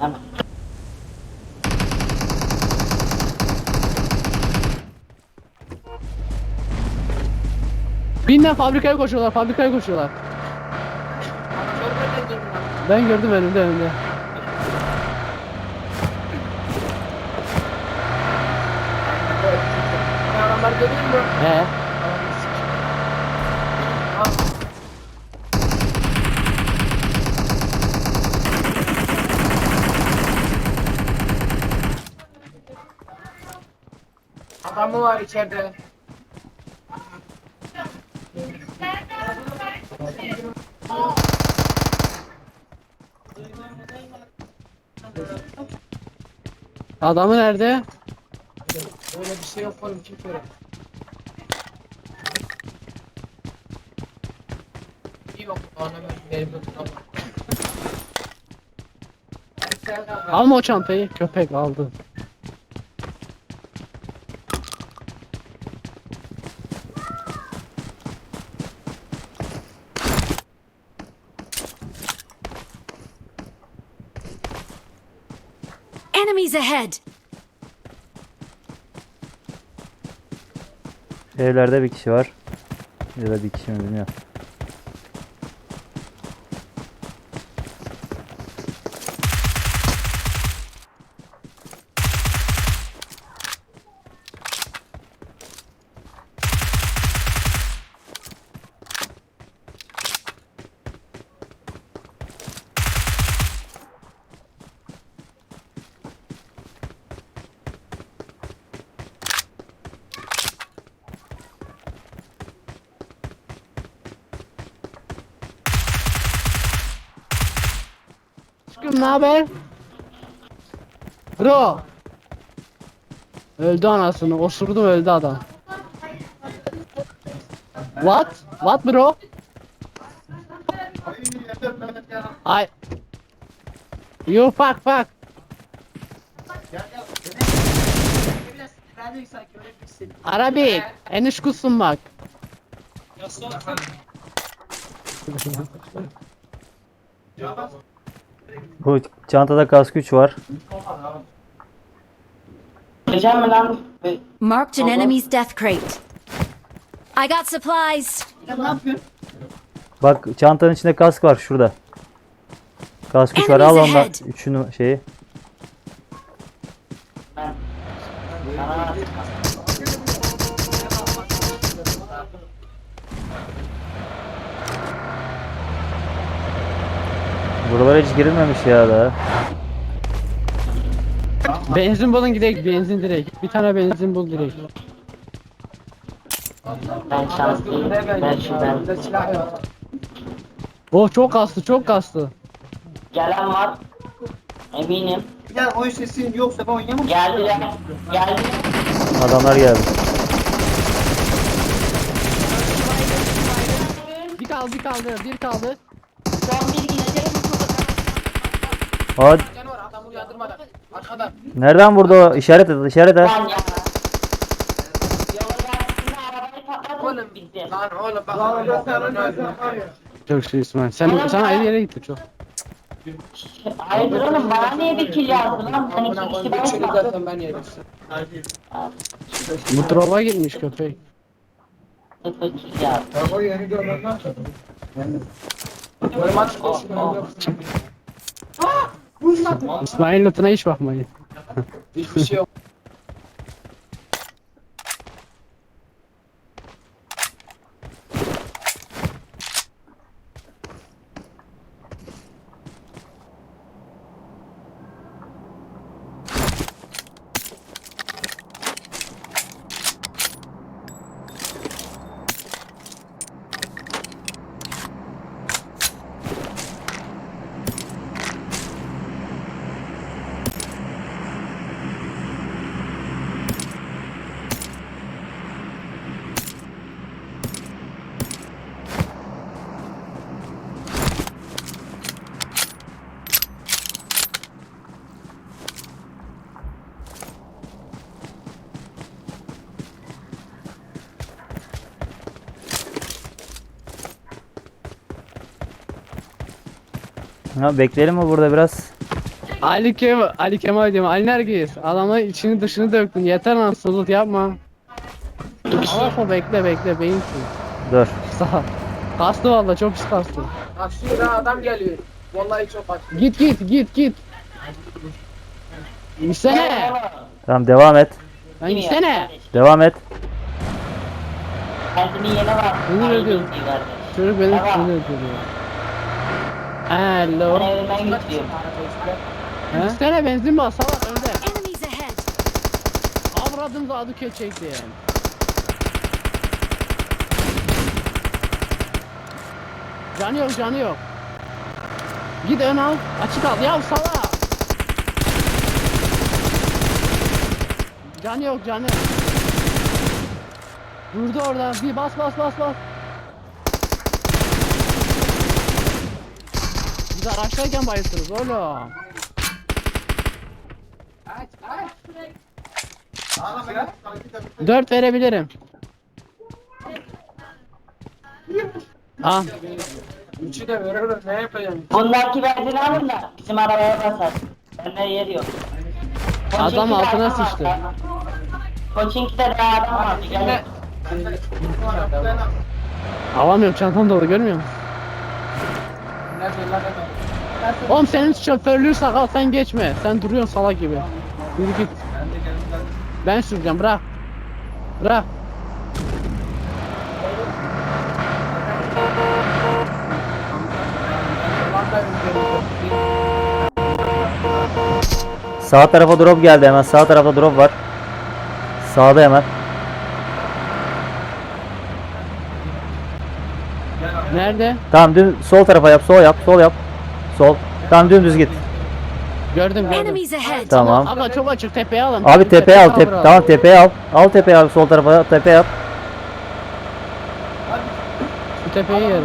Hemen. Binden fabrikaya koşuyorlar, fabrikaya koşuyorlar. Ben gördüm önümde önümde. Adamlar görüyor musun? He. Var içeride. Adamı nerede? Öyle bir şey yok oğlum kim söyledi? Yok bana benim. Alma o çantayı. Köpek aldı. Enemies ahead! Evlerde bir kişi var. Ya da bir kişi mi bilmiyorum. Ne haber? Bro. Öldü anasını. Osurdum öldü adam. What? What bro? Ay. You fuck fuck. Arabi. Eniş kusun bak. Bu çantada kask 3 var. Geleceğim mi lan? Ve- Marked an enemy's death crate. I got supplies! Ne yapıyorsun? Bak çantanın içinde kask var şurada. Kask 3 var al Enemies ondan. ahead. Üçünü şeyi. Ben. Sana Buralara hiç girilmemiş ya daha. Benzin bulun gidelim. Benzin direkt. Bir tane benzin bul direkt. ben şanslıyım. Ben şu ben. Bizde silah yok. Oh çok kastı çok kastı. Gelen var. Eminim. Ya oyun sesin yoksa ben oynayamam. Geldiler. Geldiler. Adamlar geldi. Bir kaldı bir kaldı bir kaldı. Hadi. Can var adamı uyandırmadan. Arkadan. Nereden vurdu o? İşaret et, işaret et. Lan ya. Yolun karşısında arabayı patlatın Oğlum bitti. Lan oğlum bak. Lan oğlum sen Çok şey İsmail. Sen sana ayrı yere gitti çok. Hayırdır oğlum bana niye bir kill yazdı lan? Ben iki kişi ben Üçünü kaldım. zaten ben yedim. Bu drop'a girmiş köpek. Sıfır kill yazdı. O yeni görmem Maç koşuyor. İsmail notuna hiç bakmayın. Hiçbir şey yok. Ha, bekleyelim mi burada biraz? Ali Kemal, Ali Kemal diyorum. Ali Nergis. Adamla içini dışını döktün. Yeter lan sulut yapma. Ama bekle bekle beyinsin. Dur. Sağ ol. Kastı valla çok pis kastı. Bak şurada adam geliyor. Vallahi çok aç. Git git git git. Gitsene. Tamam devam et. Lan gitsene. Devam et. Kendini yene var. Sinir ediyorum. Çocuk beni sinir ediyor. Hello. Ben evimden götürüyorum. He? Gitsene benzin bas salak önde. Enemies ahead! Avradım da adı çekti. Canı yok canı yok. Git ön al. Açık al. Ya sala. Canı yok canı. Durdu orada. Bir bas bas bas bas. Biz araçtayken bayıltırız oğlum. Dört verebilirim. Ah, Üçü de veririm ne yapacağım? Bundaki benzini alın da bizim arabaya basar. Bende yer yok. Adam altına sıçtı. Koçinki'de daha adam var. Gel. alamıyorum çantam dolu görmüyor musun? Nerede? Oğlum senin şoförlüğü sakal sen geçme. Sen duruyorsun salak gibi. Yürü git. Ben süreceğim bırak. Bırak. Sağ tarafa drop geldi hemen. Sağ tarafta drop var. Sağda hemen. Nerede? Tamam dün sol tarafa yap. Sol yap. Sol yap. Sol. Tamam dümdüz git. Gördüm gördüm. Enemies ahead! Tamam. Aga çok açık tepeye alın. Abi tepeye al. Tepeye Tep al. tamam tepeye al. Al tepeye al. Sol tarafa tepeye yap. Şu tepeyi yer.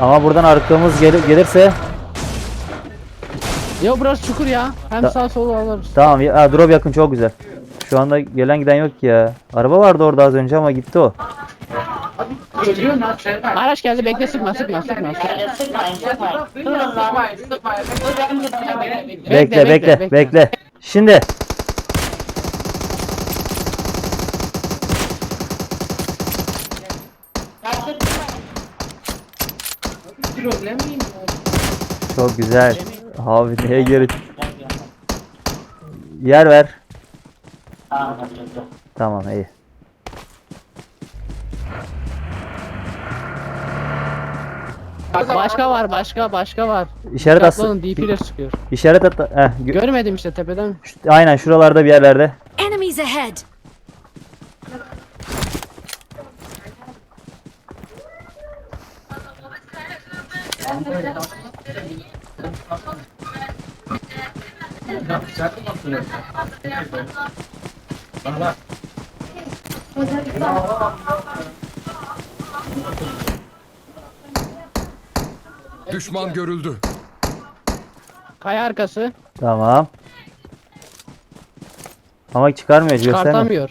Ama buradan arkamız gel- gelirse Yo burası çukur ya. Hem Ta- sağ sol alırız. tamam ya ha, drop yakın çok güzel. Şu anda gelen giden yok ki ya. Araba vardı orada az önce ama gitti o. Geliyor lan. Araç geldi bekle sıkma sıkma sıkma. Sıkmayın sıkmayın. Durun lan. Ben gideceğim. Bekle bekle bekle. Şimdi çok güzel. Abi neye gerek? Yer ver. Tamam kaçırdı. İyi. Başka var başka başka var. İşaret Dikkatli olun DP ile sıkıyor. İşaret at. Heh, gö- Görmedim işte tepeden. aynen şuralarda bir yerlerde. Enemies ahead! Düşman görüldü. Kaya arkası. Tamam. Ama çıkarmıyor göstermiyor. Çıkartamıyor.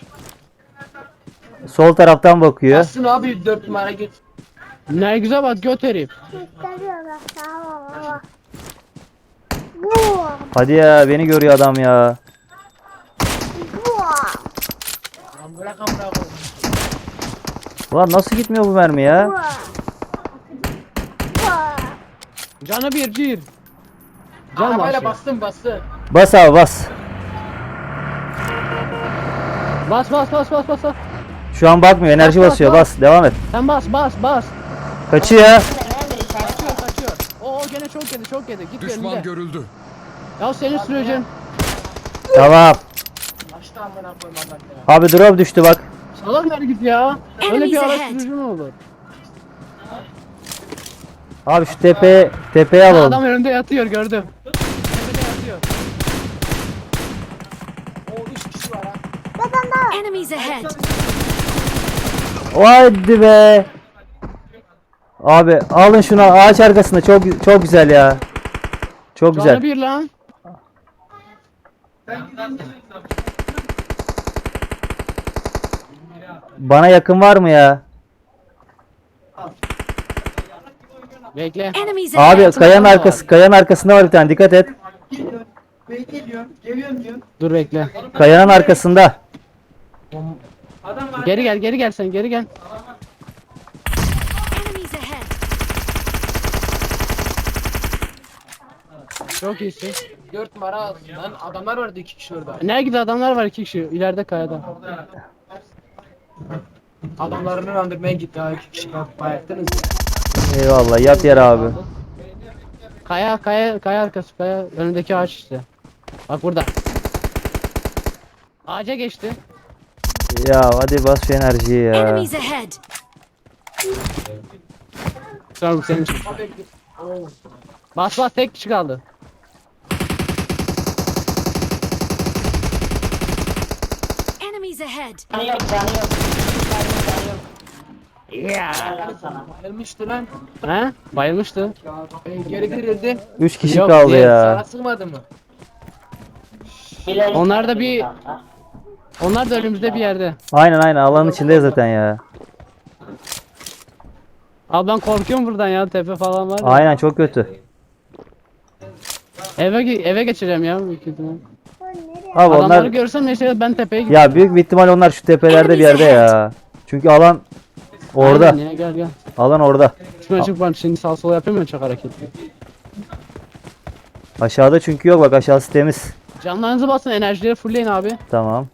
Sol taraftan bakıyor. Basın abi dört numara git. Ne güzel bak göt herif. Hadi ya beni görüyor adam ya. Lan bırak amına. Ulan nasıl gitmiyor bu mermi ya? Canı bir bir. Can Arabayla basıyor. bastım bastı. Bas abi bas. Bas bas bas bas bas. bas. Şu an bakmıyor enerji Bas, bas, basıyor bas. bas devam et. Sen bas bas bas. Kaçıyor. Kaçıyor kaçıyor. Oo gene çok yedi çok yedi. Git Düşman önünde. görüldü. Ya senin sürücün. Tamam. Açtı amına koyma bak ya. Abi drop düştü bak. Salak ver git ya. Öyle bir araç ahead. sürücü mü olur? Abi şu tepe tepeye alalım. Adam önünde yatıyor gördüm. Tepede yatıyor. O üç kişi var ha. Enemies ahead! Hadi be. Abi alın şunu ağaç arkasında çok çok güzel ya. Çok Canı güzel. bir lan. Bana yakın var mı ya? Bekle. Enemies ahead! Abi kayanın arkası kayanın arkasında var bir tane dikkat et. Dur bekle. Kayanın arkasında. Geri gel geri gel sen geri gel. Enemies ahead! Çok iyisin. 4 numara alsın lan. Adamlar vardı 2 kişi orada. Nereye gidiyor adamlar var iki kişi ileride kayada. Adamlarını öldürmeye gitti ha 2 kişi ya. Eyvallah yat yer abi. Kaya kaya kaya arkası kaya önündeki ağaç işte. Bak burada. Ağaca geçti. Ya hadi bas şu enerjiyi ya. Enemies ahead! Bu senin için. Bas bas tek kişi kaldı. Enemies ahead! Canı yok canı yok. Canı yok. Yeah. Helal sana. Ölmüştü lan. He? Bayılmıştı. Geri dirildi. 3 kişi Yok, kaldı diğer Sana ya. sığmadı mı? Onlar da bir-. Onlar da önümüzde bir yerde. Aynen aynen alanın içinde zaten ya. Abi ben korkuyorum buradan ya tepe falan var. ya. Aynen çok kötü. Eve ge- eve geçeceğim ya. büyük ihtimal. Abi Adamları onlar görsem neyse ben tepeye gideceğim. ya büyük bir ihtimal onlar şu tepelerde bir yerde ya. Çünkü alan orada. Aynen ya, gel gel. Alan orada. Şuna çık ben şimdi sağ sola yapayım ya çok hareketli. Aşağıda çünkü yok bak aşağısı temiz. Canlarınızı basın enerjileri fullleyin abi. Tamam.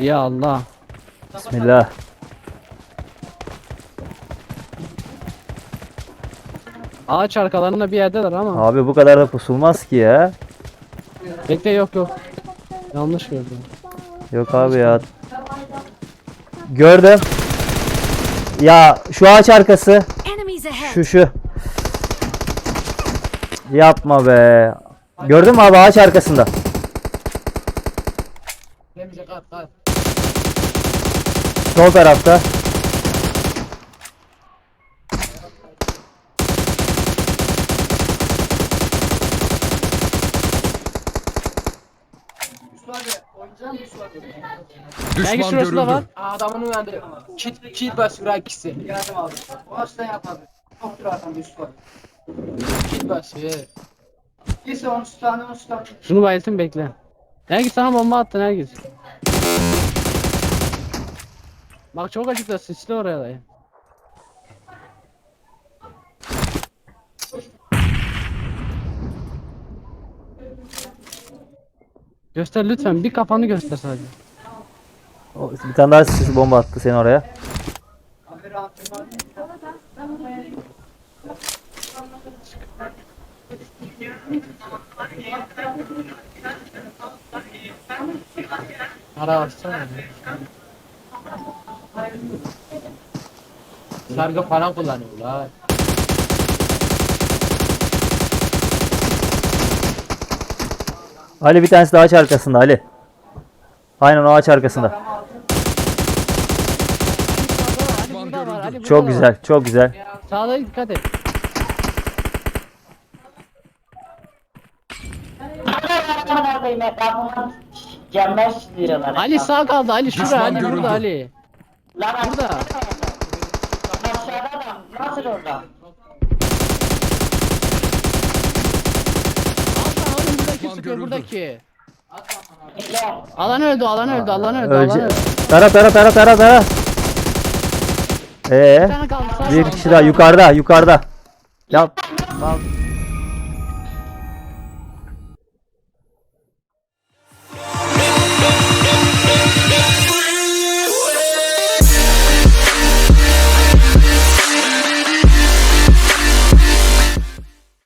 Ya Allah. Bismillah. Ağaç arkalarında bir yerdeler ama. Abi bu kadar da pusulmaz ki ya. Bekle yok yok. Yanlış gördüm. Yok abi ya. Gördüm. Ya şu ağaç arkası. Enemies ahead! Şu şu. Yapma be. Gördün mü abi ağaç arkasında? Sol tarafta. Belki Düşman şurası da var. görüldü. Aa, Adamın uyandı. Kit, kit bas bırak ikisi. Yardım aldım. O hasta yapmadı. Doktor adam üst var. Kit bas ye. Lise 10 tane 10 tane. Şunu bayıltın bekle. Nergis sana bomba attı Nergis. Bak çok açıkta sisli oraya da. Göster lütfen bir kafanı göster sadece. Bir tane daha sis bomba attı seni oraya. Para bassana. Sargı falan kullanıyorlar. Ali bir tanesi de ağaç arkasında Ali. Aynen o ağaç arkasında. Ali burada var, Ali burada Çok güzel, çok güzel. Sağda dikkat et. Cember. Ali sağ kaldı Ali şurada Düşman Ali görüldü. burada Ali. Lan Burada. Aşağıda adam. Nasıl orada? Altta oğlum buradaki Düşman sıkıyor görüldü. buradaki. Bekle. Alan öldü alan öldü alan öldü alan Önce öldü. tara tara tara tara tara. Ee, Bir tane kaldı bir kişi daha yukarıda, yukarıda. Yap. Bak,